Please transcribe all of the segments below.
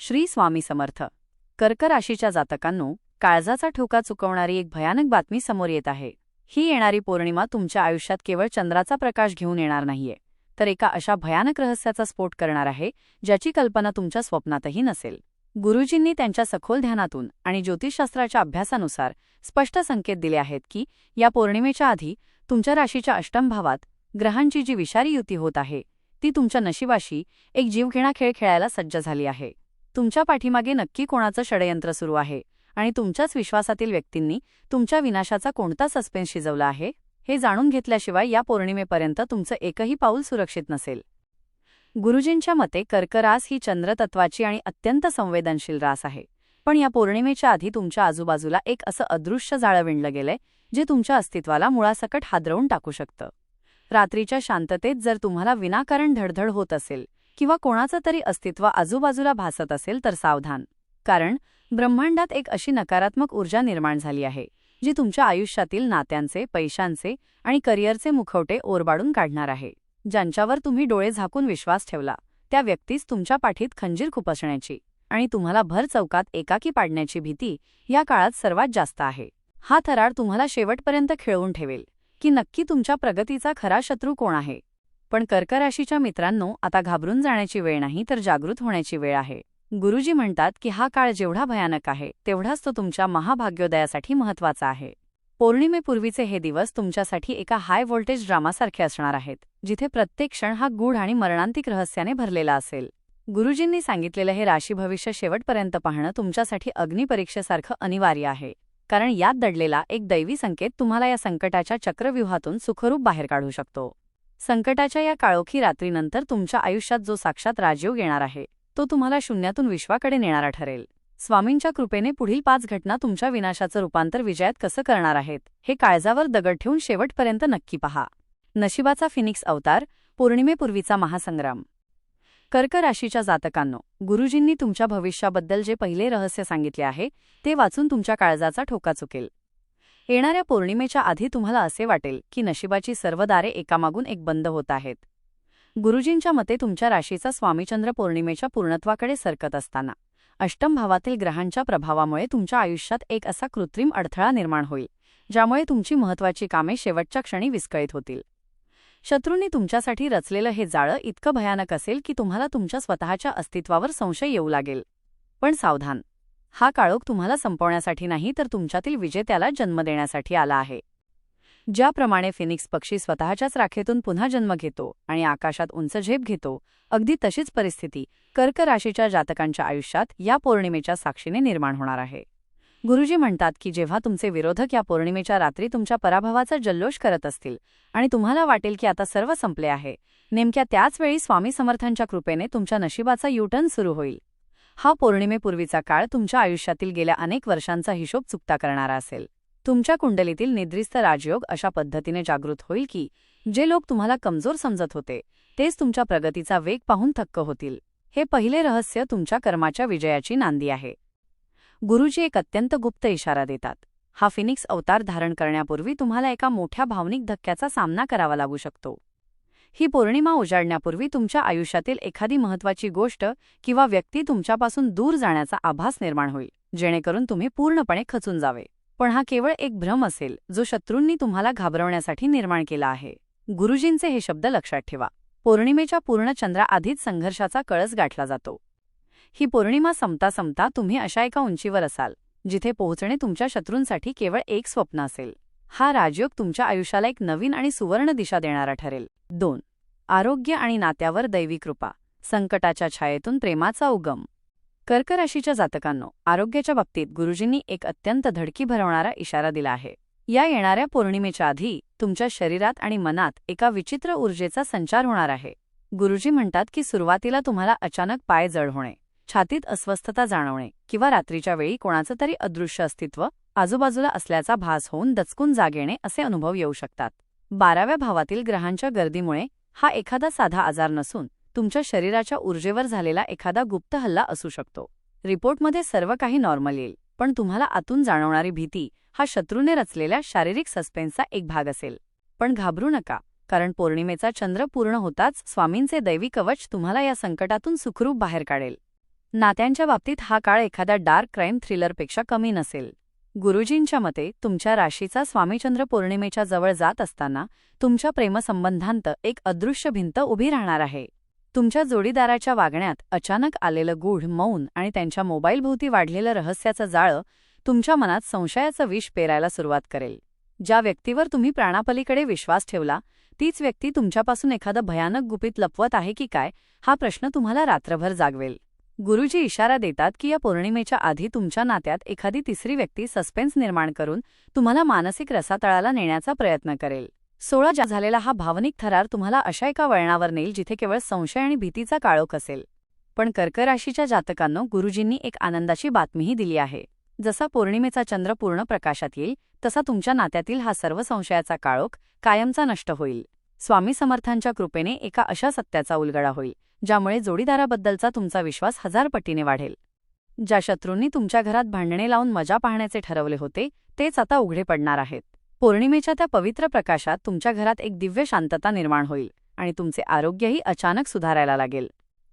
श्री स्वामी समर्थ. कर्क राशीच्या जातकांनो काळजाचा ठोका चुकवणारी एक भयानक बातमी समोर येत आहे. ही येणारी पौर्णिमा तुमच्या आयुष्यात केवळ चंद्राचा प्रकाश घेऊन येणार नाहीये. तर एका अशा भयानक रहस्याचा स्फोट करणार आहे ज्याची कल्पना तुमच्या स्वप्नातही नसेल. गुरुजींनी त्यांच्या सखोल ध्यानातून आणि ज्योतिषशास्त्राच्या अभ्यासानुसार स्पष्ट संकेत दिले आहेत की या पौर्णिमेच्या आधी तुमच्या राशीच्या अष्टम भावात ग्रहांची जी विषारी युती होत आहे ती तुमच्या नशिबाशी एक जीवघेणा खेळ खेळायला सज्ज झाली आहे. तुमच्या पाठीमागे नक्की कोणाचं षडयंत्र सुरू आहे? आणि तुमच्याच विश्वासातील व्यक्तींनी तुमच्या विनाशाचा कोणता सस्पेन्स शिजवला आहे? हे जाणून घेतल्याशिवाय या पौर्णिमेपर्यंत तुमचं एकही पाऊल सुरक्षित नसेल. गुरुजींच्या मते कर्करास ही चंद्रतत्वाची आणि अत्यंत संवेदनशील रास आहे. पण या पौर्णिमेच्या आधी तुमच्या आजूबाजूला एक असं अदृश्य जाळं विणलं गेलंय जे तुमच्या अस्तित्वाला मुळासकट हादरवून टाकू शकतं. रात्रीच्या शांततेत जर तुम्हाला विनाकारण धडधड होत असेल किंवा कोणाचं तरी अस्तित्व आजूबाजूला भासत असेल तर सावधान. कारण ब्रह्मांडात एक अशी नकारात्मक ऊर्जा निर्माण झाली आहे जी तुमच्या आयुष्यातील नात्यांचे पैशांचे आणि करिअरचे मुखवटे ओरबाडून काढणार आहे. ज्यांच्यावर तुम्ही डोळे झाकून विश्वास ठेवला त्या व्यक्तीस तुमच्या पाठीत खंजीर खुपसण्याची आणि तुम्हाला भर चौकात एकाकी पाडण्याची भीती या काळात सर्वात जास्त आहे. हा थरार तुम्हाला शेवटपर्यंत खेळवून ठेवेल की नक्की तुमच्या प्रगतीचा खरा शत्रू कोण आहे? पण कर्कराशीच्या मित्रांनो आता घाबरून जाण्याची वेळ नाही तर जागृत होण्याची वेळ आहे. गुरुजी म्हणतात की हा काळ जेवढा भयानक आहे तेवढाच तो तुमच्या महाभाग्योदयासाठी महत्त्वाचा आहे. पौर्णिमेपूर्वीचे हे दिवस तुमच्यासाठी एका हाय व्होल्टेज ड्रामासारखे असणार आहेत जिथे प्रत्येक क्षण हा गूढ आणि मरणांतिक रहस्याने भरलेला असेल. गुरुजींनी सांगितलेलं हे राशी भविष्य शेवटपर्यंत पाहणं तुमच्यासाठी अग्निपरीक्षेसारखं अनिवार्य आहे. कारण यात दडलेला एक दैवी संकेत तुम्हाला या संकटाच्या चक्रव्यूहातून सुखरूप बाहेर काढू शकतो. संकटाच्या या काळोखी रात्रीनंतर तुमच्या आयुष्यात जो साक्षात राजयोग येणार आहे तो तुम्हाला शून्यातून विश्वाकडे नेणारा ठरेल. स्वामींच्या कृपेने पुढील पाच घटना तुमच्या विनाशाचं रूपांतर विजयात कसं करणार आहेत हे काळजावर दगड ठेवून शेवटपर्यंत नक्की पहा. नशिबाचा फिनिक्स अवतार पौर्णिमेपूर्वीचा महासंग्राम. कर्क राशीच्या जातकांनो गुरुजींनी तुमच्या भविष्याबद्दल जे पहिले रहस्य सांगितले आहे ते वाचून तुमच्या काळजाचा ठोका चुकेल. येणाऱ्या पौर्णिमेच्या आधी तुम्हाला असे वाटेल की नशिबाची सर्व दारे एकामागून एक बंद होत आहेत. गुरुजींच्या मते तुमच्या राशीचा स्वामीचंद्र पौर्णिमेच्या पूर्णत्वाकडे सरकत असताना अष्टम भावातील ग्रहांच्या प्रभावामुळे तुमच्या आयुष्यात एक असा कृत्रिम अडथळा निर्माण होईल ज्यामुळे तुमची महत्वाची कामे शेवटच्या क्षणी विस्कळीत होतील. शत्रूंनी तुमच्यासाठी रचलेलं हे जाळं इतकं भयानक असेल की तुम्हाला तुमच्या स्वतःच्या अस्तित्वावर संशय येऊ लागेल. पण सावधान हा काळोख तुम्हाला संपवण्यासाठी नाही तर तुमच्यातील विजेत्याला जन्म देण्यासाठी आला आहे. ज्याप्रमाणे फिनिक्स पक्षी स्वतःच्याच राखेतून पुन्हा जन्म घेतो आणि आकाशात उंच झेप घेतो अगदी तशीच परिस्थिती कर्क राशीच्या जातकांच्या आयुष्यात या पौर्णिमेच्या साक्षीने निर्माण होणार आहे. गुरुजी म्हणतात की जेव्हा तुमचे विरोधक या पौर्णिमेच्या रात्री तुमच्या पराभवाचा जल्लोष करत असतील आणि तुम्हाला वाटेल की आता सर्व संपले आहे नेमक्या त्याच वेळी स्वामी समर्थांच्या कृपेने तुमच्या नशिबाचा युटर्न सुरू होईल. हा पौर्णिमेपूर्वीचा काळ तुमच्या आयुष्यातील गेल्या अनेक वर्षांचा हिशोब चुकता करणारा असेल. तुमच्या कुंडलीतील निद्रिस्त राजयोग अशा पद्धतीने जागृत होईल की जे लोक तुम्हाला कमजोर समजत होते तेच तुमच्या प्रगतीचा वेग पाहून थक्क होतील. हे पहिले रहस्य तुमच्या कर्माच्या विजयाची नांदी आहे. गुरुजी एक अत्यंत गुप्त इशारा देतात. हा फिनिक्स अवतार धारण करण्यापूर्वी तुम्हाला एका मोठ्या भावनिक धक्क्याचा सामना करावा लागू शकतो. ही पौर्णिमा उजाडण्यापूर्वी तुमच्या आयुष्यातील एखादी महत्वाची गोष्ट किंवा व्यक्ती तुमच्यापासून दूर जाण्याचा आभास निर्माण होईल जेणेकरून तुम्ही पूर्णपणे खचून जावे. पण हा केवळ एक भ्रम असेल जो शत्रूंनी तुम्हाला घाबरवण्यासाठी निर्माण केला आहे. गुरुजींचे हे शब्द लक्षात ठेवा. पौर्णिमेच्या पूर्ण चंद्राआधीच संघर्षाचा कळस गाठला जातो. ही पौर्णिमा संपता संपता तुम्ही अशा एका उंचीवर असाल जिथे पोहोचणे तुमच्या शत्रूंसाठी केवळ एक स्वप्न असेल. हा राजयोग तुमच्या आयुष्याला एक नवीन आणि सुवर्ण दिशा देणारा ठरेल. दोन. आरोग्य आणि नात्यावर दैवी कृपा. संकटाच्या छायेतून प्रेमाचा उगम. कर्क राशीच्या जातकांनो आरोग्याच्या बाबतीत गुरुजींनी एक अत्यंत धडकी भरवणारा इशारा दिला आहे. या येणाऱ्या पौर्णिमेच्या आधी तुमच्या शरीरात आणि मनात एका विचित्र ऊर्जेचा संचार होणार आहे. गुरुजी म्हणतात की सुरुवातीला तुम्हाला अचानक पाय जड होणे छातीत अस्वस्थता जाणवणे किंवा रात्रीच्या वेळी कोणाचं तरी अदृश्य अस्तित्व आजूबाजूला असल्याचा भास होऊन दचकून जाग येणे असे अनुभव येऊ शकतात. बाराव्या भावातील ग्रहांच्या गर्दीमुळे हा एखादा साधा आजार नसून तुमच्या शरीराच्या ऊर्जेवर झालेला एखादा गुप्त हल्ला असू शकतो. रिपोर्टमध्ये सर्व काही नॉर्मल येईल पण तुम्हाला आतून जाणवणारी भीती हा शत्रूने रचलेल्या शारीरिक सस्पेन्सचा एक भाग असेल. पण घाबरू नका कारण पौर्णिमेचा चंद्र पूर्ण होताच स्वामींचे दैवी कवच तुम्हाला या संकटातून सुखरूप बाहेर काढेल. नात्यांच्या बाबतीत हा काळ एखाद्या डार्क क्राईम थ्रिलरपेक्षा कमी नसेल. गुरुजींच्या मते तुमच्या राशीचा स्वामीचंद्र पौर्णिमेच्या जवळ जात असताना तुमच्या प्रेमसंबंधांत एक अदृश्य भिंत उभी राहणार आहे. तुमच्या जोडीदाराच्या वागण्यात अचानक आलेलं गूढ मौन आणि त्यांच्या मोबाईलभोवती वाढलेलं रहस्याचं जाळं तुमच्या मनात संशयाचं विष पेरायला सुरुवात करेल. ज्या व्यक्तीवर तुम्ही प्राणापलीकडे विश्वास ठेवला तीच व्यक्ती तुमच्यापासून एखादं भयानक गुपित लपवत आहे की काय हा प्रश्न तुम्हाला रात्रभर जागवेल. गुरुजी इशारा देतात की या पौर्णिमेच्या आधी तुमच्या नात्यात एखादी तिसरी व्यक्ती सस्पेन्स निर्माण करून तुम्हाला मानसिक रसातळाला नेण्याचा प्रयत्न करेल. सोळा जा झालेला हा भावनिक थरार तुम्हाला अशा एका वळणावर नेईल जिथे केवळ संशय आणि भीतीचा काळोख असेल. पण कर्कराशीच्या जातकांनो गुरुजींनी एक आनंदाची बातमीही दिली आहे. जसा पौर्णिमेचा चंद्र पूर्ण प्रकाशात येईल तसा तुमच्या नात्यातील हा सर्व संशयाचा काळोख कायमचा नष्ट होईल. स्वामी समर्थांच्या कृपेने एका अशा सत्याचा उलगडा होईल. ज्यामुळे जोडीदाराबद्दलचा तुमचा विश्वास हजार पटीने वाढेल. ज्या शत्रूंनी तुमच्या घरात भांडणे लावून मजा पाहण्याचे ठरवले होते तेच आता उघडे पडणार आहेत. पौर्णिमेच्या त्या पवित्र प्रकाशात तुमच्या घरात एक दिव्य शांतता निर्माण होईल आणि तुमचे आरोग्यही अचानक सुधारायला लागेल.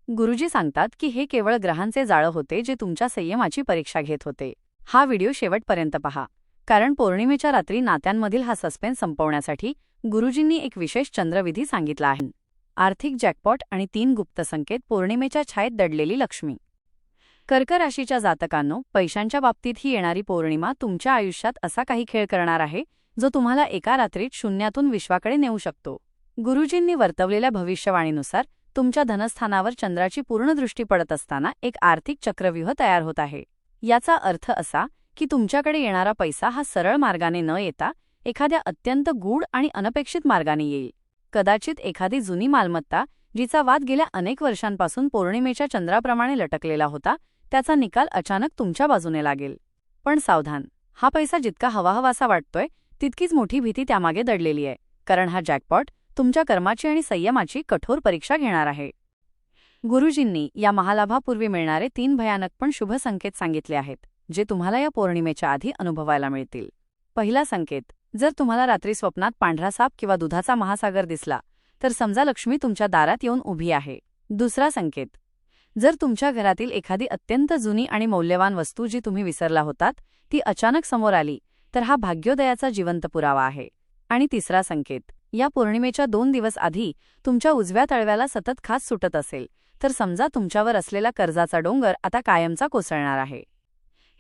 गुरुजी सांगतात की हे केवळ ग्रहांचे जाळं होते जे तुमच्या संयमाची परीक्षा घेत होते. हा व्हिडिओ शेवटपर्यंत पहा. कारण पौर्णिमेच्या रात्री नात्यांमधील हा सस्पेन्स संपवण्यासाठी गुरुजींनी एक विशेष चंद्रविधी सांगितला आहे. आर्थिक जॅकपॉट आणि तीन गुप्त संकेत पौर्णिमेच्या छायेत दडलेली लक्ष्मी. कर्क राशीच्या जातकांनो पैशांच्या बाबतीत ही येणारी पौर्णिमा तुमच्या आयुष्यात असा काही खेळ करणार आहे जो तुम्हाला एका रात्रीत शून्यातून विश्वाकडे नेऊ शकतो. गुरुजींनी वर्तवलेल्या भविष्यवाणीनुसार तुमच्या धनस्थानावर चंद्राची पूर्ण दृष्टी पडत असताना एक आर्थिक चक्रव्यूह तयार होत आहे. याचा अर्थ असा की तुमच्याकडे येणारा पैसा हा सरळ मार्गाने न येता एखाद्या अत्यंत गूढ आणि अनपेक्षित मार्गाने येईल. कदाचित एखादी जुनी मालमत्ता जिचा वाद गेल्या अनेक वर्षांपासून पौर्णिमेच्या चंद्राप्रमाणे लटकलेला होता त्याचा निकाल अचानक तुमच्या बाजूने लागेल. पण सावधान हा पैसा जितका हवाहवासा वाटतोय तितकीच मोठी भीती त्यामागे दडलेली आहे कारण हा जॅकपॉट तुमच्या कर्माची आणि संयमाची कठोर परीक्षा घेणार आहे. गुरुजींनी या महालाभापूर्वी मिळणारे तीन भयानक पण शुभ संकेत सांगितले आहेत जे तुम्हाला या पौर्णिमेच्या आधी अनुभवायला मिळतील. पहिला संकेत जर तुम्हाला रात्री स्वप्नात पांढरा साप किंवा दुधाचा महासागर दिसला तर समजा लक्ष्मी तुमच्या दारात येऊन उभी आहे. दुसरा संकेत. जर तुमच्या घरातील एखादी अत्यंत जुनी आणि मौल्यवान वस्तू जी तुम्ही विसरला होतात ती अचानक समोर आली तर हा भाग्योदयाचा जिवंत पुरावा आहे. आणि तिसरा संकेत. या पौर्णिमेच्या दोन दिवस आधी तुमच्या उजव्या तळव्याला सतत खास सुटत असेल तर समजा तुमच्यावर असलेला कर्जाचा डोंगर आता कायमचा कोसळणार आहे.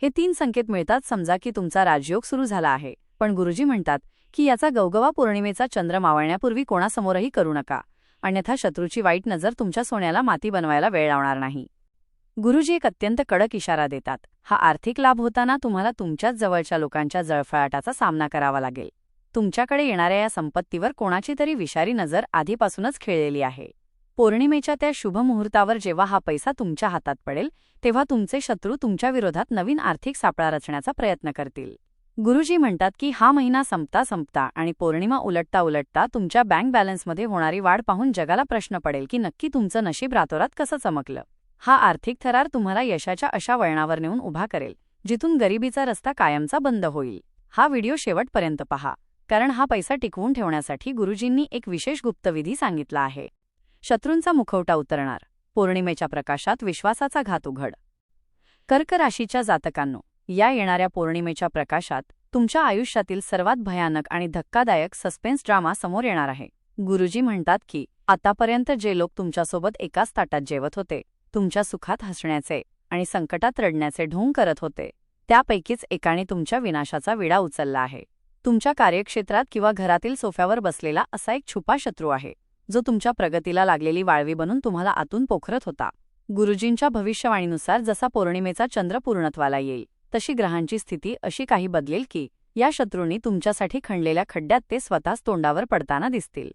हे तीन संकेत मिळतात समजा की तुमचा राजयोग सुरू झाला आहे. पण गुरुजी म्हणतात की याचा गवगवा पौर्णिमेचा चंद्र मावळण्यापूर्वी कोणासमोरही करू नका. अन्यथा शत्रूची वाईट नजर तुमच्या सोन्याला माती बनवायला वेळ लावणार नाही. गुरुजी एक अत्यंत कडक इशारा देतात. हा आर्थिक लाभ होताना तुम्हाला तुमच्याच जवळच्या लोकांच्या जळफळाटाचा सामना करावा लागेल. तुमच्याकडे येणाऱ्या या संपत्तीवर कोणाची तरी विषारी नजर आधीपासूनच खेळलेली आहे. पौर्णिमेच्या त्या शुभ मुहूर्तावर जेव्हा हा पैसा तुमच्या हातात पडेल तेव्हा तुमचे शत्रू तुमच्या विरोधात नवीन आर्थिक सापळा रचण्याचा प्रयत्न करतील. गुरुजी म्हणतात की हा महिना संपता संपता आणि पौर्णिमा उलटता उलटता तुमच्या बँक बॅलन्समध्ये होणारी वाढ पाहून जगाला प्रश्न पडेल की नक्की तुमचं नशीब रातोरात कसं चमकलं. हा आर्थिक थरार तुम्हाला यशाच्या अशा वळणावर नेऊन उभा करेल जिथून गरिबीचा रस्ता कायमचा बंद होईल. हा व्हिडिओ शेवटपर्यंत पहा कारण हा पैसा टिकवून ठेवण्यासाठी गुरुजींनी एक विशेष गुप्तविधी सांगितला आहे. शत्रूंचा मुखवटा उतरणार पौर्णिमेच्या प्रकाशात विश्वासाचा घात उघड. कर्क राशीच्या जातकांनो या येणाऱ्या पौर्णिमेच्या प्रकाशात तुमच्या आयुष्यातील सर्वात भयानक आणि धक्कादायक सस्पेन्स ड्रामा समोर येणार आहे. गुरुजी म्हणतात की आतापर्यंत जे लोक तुमच्यासोबत एकाच ताटात जेवत होते तुमच्या सुखात हसण्याचे आणि संकटात रडण्याचे ढोंग करत होते त्यापैकीच एकाने तुमच्या विनाशाचा विडा उचलला आहे. तुमच्या कार्यक्षेत्रात किंवा घरातील सोफ्यावर बसलेला असा एक छुपा शत्रू आहे जो तुमच्या प्रगतीला लागलेली वाळवी बनून तुम्हाला आतून पोखरत होता. गुरुजींच्या भविष्यवाणीनुसार जसा पौर्णिमेचा चंद्र पूर्णत्वाला येईल तशी ग्रहांची स्थिती अशी काही बदलेल की या शत्रूंनी तुमच्यासाठी खणलेल्या खड्ड्यात ते स्वतःच तोंडावर पडताना दिसतील.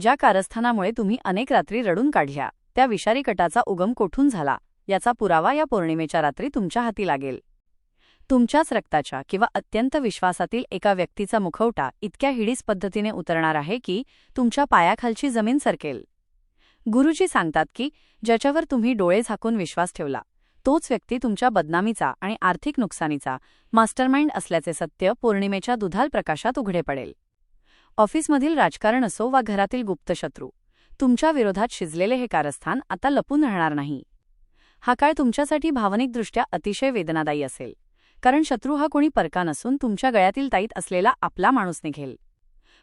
ज्या कारस्थानामुळे तुम्ही अनेक रात्री रडून काढल्या त्या विषारी कटाचा उगम कोठून झाला याचा पुरावा या पौर्णिमेच्या रात्री तुमच्या हाती लागेल. तुमच्याच रक्ताच्या किंवा अत्यंत विश्वासातील एका व्यक्तीचा मुखवटा इतक्या हिडीस पद्धतीने उतरणार आहे की तुमच्या पायाखालची जमीन सरकेल. गुरुजी सांगतात की ज्याच्यावर तुम्ही डोळे झाकून विश्वास ठेवला तोच व्यक्ती तुमच्या बदनामीचा आणि आर्थिक नुकसानीचा मास्टरमाइंड असल्याचे सत्य पौर्णिमेच्या दुधाल प्रकाशात उघडे पडेल. ऑफिसमधील राजकारण असो वा घरातील गुप्तशत्रू तुमच्या विरोधात शिजलेले हे कारस्थान आता लपून राहणार नाही. हा काळ तुमच्यासाठी भावनिकदृष्ट्या अतिशय वेदनादायी असेल कारण शत्रू हा कोणी परका नसून तुमच्या गळ्यातील ताईत असलेला आपला माणूस निघेल.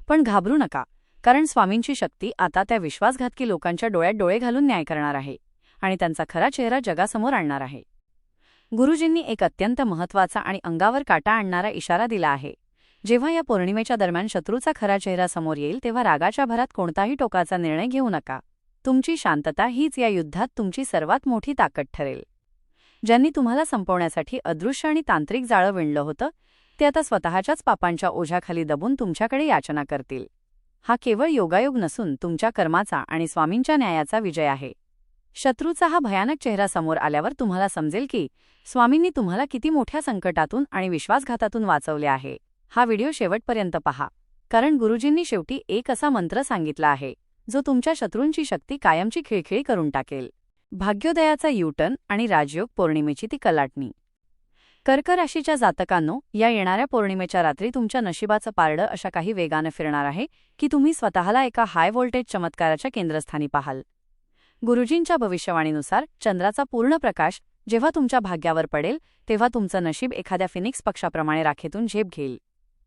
पण घाबरू नका कारण स्वामींची शक्ती आता त्या विश्वासघातकी लोकांच्या डोळ्यात डोळे घालून न्याय करणार आहे. आणि त्यांचा खरा चेहरा जगासमोर आणणार आहे. गुरुजींनी एक अत्यंत महत्त्वाचा आणि अंगावर काटा आणणारा इशारा दिला आहे. जेव्हा या पौर्णिमेच्या दरम्यान शत्रूचा खरा चेहरा समोर येईल तेव्हा रागाच्या भरात कोणताही टोकाचा निर्णय घेऊ नका. तुमची शांतता हीच या युद्धात तुमची सर्वात मोठी ताकद ठरेल. ज्यांनी तुम्हाला संपवण्यासाठी अदृश्य आणि तांत्रिक जाळं विणलं होतं ते आता स्वतःच्याच पापांच्या ओझ्याखाली दबून तुमच्याकडे याचना करतील. हा केवळ योगायोग नसून तुमच्या कर्माचा आणि स्वामींच्या न्यायाचा विजय आहे. शत्रूचा हा भयानक चेहरा समोर आल्यावर तुम्हाला समजेल की स्वामींनी तुम्हाला किती मोठ्या संकटातून आणि विश्वासघातातून वाचवले आहे. हा व्हिडिओ शेवटपर्यंत पहा. कारण गुरुजींनी शेवटी एक असा मंत्र सांगितला आहे जो तुमच्या शत्रूंची शक्ती कायमची खिळखिळी करून टाकेल. भाग्योदयाचा युटर्न आणि राजयोग पौर्णिमेची ती कलाटणी. कर्क राशीच्या जातकांनो या येणाऱ्या पौर्णिमेच्या रात्री तुमच्या नशिबाचं पारडं अशा काही वेगानं फिरणार आहे की तुम्ही स्वतःला एका हाय व्होल्टेज चमत्काराच्या केंद्रस्थानी पाहाल. गुरुजींच्या भविष्यवाणीनुसार चंद्राचा पूर्ण प्रकाश जेव्हा तुमच्या भाग्यावर पडेल तेव्हा तुमचं नशीब एखाद्या फिनिक्स पक्षाप्रमाणे राखेतून झेप घेईल.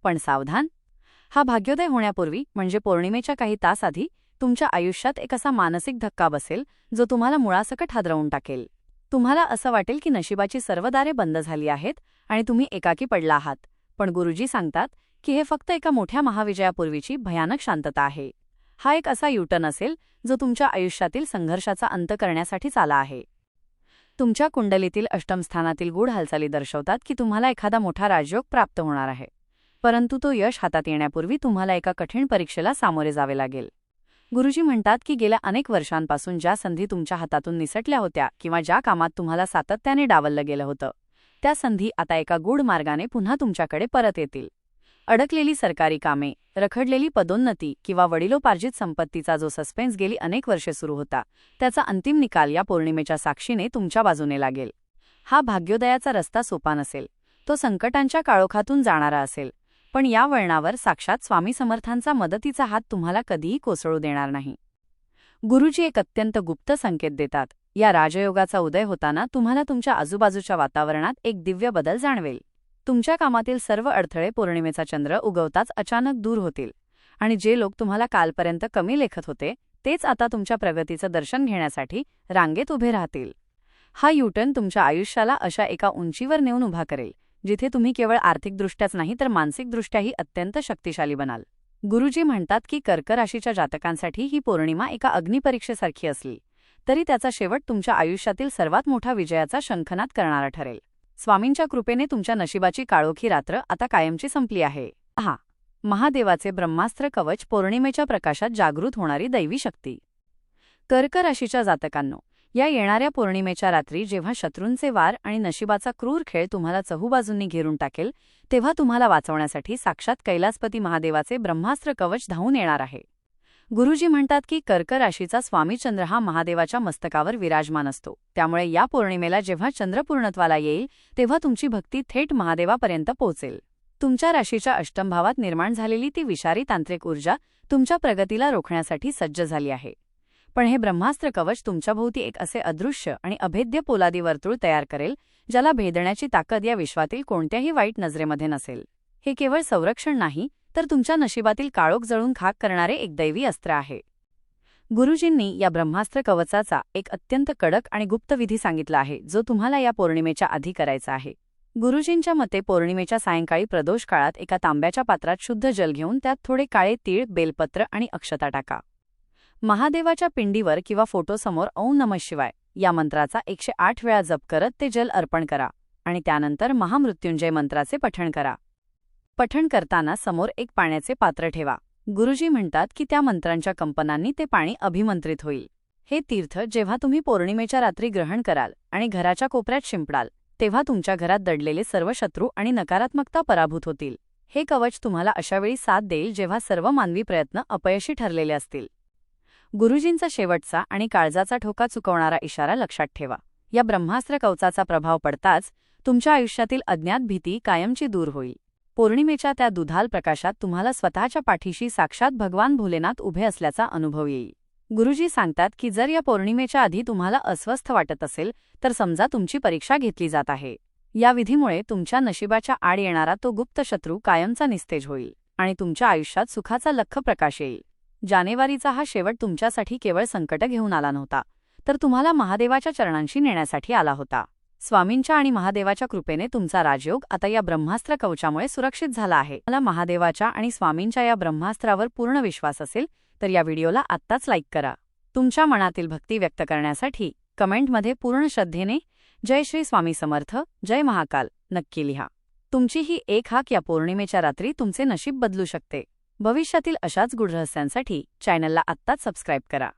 पण सावधान! हा भाग्योदय होण्यापूर्वी म्हणजे पौर्णिमेच्या काही तास आधी तुमच्या आयुष्यात एक असा मानसिक धक्का बसेल जो तुम्हाला मुळासकट हादरवून टाकेल. तुम्हाला असं वाटेल की नशिबाची सर्व दारे बंद झाली आहेत आणि तुम्ही एकाकी पडला आहात. पण गुरुजी सांगतात की हे फक्त एका मोठ्या महाविजयापूर्वीची भयानक शांतता आहे. हा एक असा युटन असेल जो तुमच्या आयुष्यातील संघर्षाचा अंत करण्यासाठीच आला आहे. तुमच्या कुंडलीतील अष्टमस्थानातील गूढ हालचाली दर्शवतात की तुम्हाला एखादा मोठा राजयोग प्राप्त होणार आहे. परंतु तो यश हातात येण्यापूर्वी तुम्हाला एका कठीण परीक्षेला सामोरे जावे लागेल. गुरुजी म्हणतात की गेल्या अनेक वर्षांपासून ज्या संधी तुमच्या हातातून निसटल्या होत्या किंवा ज्या कामात तुम्हाला सातत्याने डावललं गेलं होतं त्या संधी आता एका गूढ मार्गाने पुन्हा तुमच्याकडे परत येतील. अडकलेली सरकारी कामे रखडलेली पदोन्नती किंवा वडिलोपार्जित संपत्तीचा जो सस्पेन्स गेली अनेक वर्षे सुरू होता त्याचा अंतिम निकाल या पौर्णिमेच्या साक्षीने तुमच्या बाजूने लागेल. हा भाग्योदयाचा रस्ता सोपा नसेल तो संकटांच्या काळोखातून जाणारा असेल पण या वळणावर साक्षात स्वामी समर्थांचा मदतीचा हात तुम्हाला कधीही कोसळू देणार नाही. गुरुजी एक अत्यंत गुप्त संकेत देतात या राजयोगाचा उदय होताना तुम्हाला तुमच्या आजूबाजूच्या वातावरणात एक दिव्य बदल जाणवेल. तुमच्या कामातील सर्व अडथळे पौर्णिमेचा चंद्र उगवताच अचानक दूर होतील. आणि जे लोक तुम्हाला कालपर्यंत कमी लेखत होते तेच आता तुमच्या प्रगतीचं दर्शन घेण्यासाठी रांगेत उभे राहतील. हा युटर्न तुमच्या आयुष्याला अशा एका उंचीवर नेऊन उभा करेल जिथे तुम्ही केवळ आर्थिकदृष्ट्याच नाही तर मानसिकदृष्ट्याही अत्यंत शक्तिशाली बनाल. गुरुजी म्हणतात की कर्क राशीच्या जातकांसाठी ही पौर्णिमा एका अग्निपरीक्षेसारखी असली तरी त्याचा शेवट तुमच्या आयुष्यातील सर्वात मोठा विजयाचा शंखनाद करणारा ठरेल. स्वामींच्या कृपेने तुमच्या नशिबाची काळोखी रात्र आता कायमची संपली आहे. हा महादेवाचे ब्रह्मास्त्र कवच पौर्णिमेच्या प्रकाशात जागृत होणारी दैवी शक्ती. कर्क राशीच्या जातकांनो या येणाऱ्या पौर्णिमेच्या रात्री जेव्हा शत्रूंचे वार आणि नशिबाचा क्रूर खेळ तुम्हाला चहूबाजूंनी घेरून टाकेल तेव्हा तुम्हाला वाचवण्यासाठी साक्षात कैलासपती महादेवाचे ब्रह्मास्त्र कवच धावून येणार आहे. गुरुजी म्हणतात की कर्क राशीचा स्वामीचंद्र हा महादेवाच्या मस्तकावर विराजमान असतो. त्यामुळे या पौर्णिमेला जेव्हा चंद्रपूर्णत्वाला येईल तेव्हा तुमची भक्ती थेट महादेवापर्यंत पोहोचेल. तुमच्या राशीच्या अष्टमभावात निर्माण झालेली ती विषारी तांत्रिक ऊर्जा तुमच्या प्रगतीला रोखण्यासाठी सज्ज झाली आहे. पण हे ब्रह्मास्त्र कवच तुमच्याभोवती एक असे अदृश्य आणि अभेद्य पोलादी वर्तुळ तयार करेल ज्याला भेदण्याची ताकद या विश्वातील कोणत्याही वाईट नजरेमध्ये नसेल. हे केवळ संरक्षण नाही तर तुमच्या नशिबातील काळोख जळून खाक करणारे एक दैवी अस्त्र आहे. गुरुजींनी या ब्रह्मास्त्र कवचाचा एक अत्यंत कडक आणि गुप्तविधी सांगितला आहे जो तुम्हाला या पौर्णिमेच्या आधी करायचा आहे. गुरुजींच्या मते पौर्णिमेच्या सायंकाळी प्रदोष काळात एका तांब्याच्या पात्रात शुद्ध जल घेऊन त्यात थोडे काळे तीळ बेलपत्र आणि अक्षता टाका. महादेवाच्या पिंडीवर किंवा फोटोसमोर औ नमः शिवाय या मंत्राचा एकशे आठ वेळा जप करत ते जल अर्पण करा आणि त्यानंतर महामृत्युंजय मंत्राचे पठण करा. पठण करताना समोर एक पाण्याचे पात्र ठेवा. गुरुजी म्हणतात की त्या मंत्रांच्या कंपनांनी ते पाणी अभिमंत्रित होईल. हे तीर्थ जेव्हा तुम्ही पौर्णिमेच्या रात्री ग्रहण कराल आणि घराच्या कोपऱ्यात शिंपडाल तेव्हा तुमच्या घरात दडलेले सर्व शत्रू आणि नकारात्मकता पराभूत होतील. हे कवच तुम्हाला अशावेळी साथ देईल जेव्हा सर्व मानवी प्रयत्न अपयशी ठरलेले असतील. गुरुजींचा शेवटचा आणि काळजाचा ठोका चुकवणारा इशारा लक्षात ठेवा. या ब्रह्मास्त्र कवचाचा प्रभाव पडताच तुमच्या आयुष्यातील अज्ञात भीती कायमची दूर होईल. पौर्णिमेच्या त्या दुधाल प्रकाशात तुम्हाला स्वतःच्या पाठीशी साक्षात भगवान भोलेनाथ उभे असल्याचा अनुभव येईल. गुरुजी सांगतात की जर या पौर्णिमेच्या आधी तुम्हाला अस्वस्थ वाटत असेल तर समजा तुमची परीक्षा घेतली जात आहे. या विधीमुळे तुमच्या नशिबाच्या आड येणारा तो गुप्त शत्रू कायमचा निस्तेज होईल आणि तुमच्या आयुष्यात सुखाचा लख प्रकाश येईल. जानेवारीचा हा शेवट तुमच्यासाठी केवळ संकट घेऊन आला नव्हता तर तुम्हाला महादेवाच्या चरणांशी नेण्यासाठी आला होता. स्वामींच्या आणि महादेवाच्या कृपेने तुमचा राजयोग आता या ब्रह्मास्त्र कवचामुळे सुरक्षित झाला आहे. मला महादेवाच्या आणि स्वामींच्या या ब्रह्मास्त्रावर पूर्ण विश्वास असेल तर या व्हिडिओला आत्ताच लाईक करा. तुमच्या मनातील भक्ती व्यक्त करण्यासाठी कमेंटमध्ये पूर्ण श्रद्धेने जय श्री स्वामी समर्थ जय महाकाल नक्की लिहा. तुमची ही एक हाक या पौर्णिमेच्या रात्री तुमचे नशीब बदलू शकते. भविष्यातील अशाच गुढरहस्यांसाठी चॅनलला आत्ताच सबस्क्राईब करा.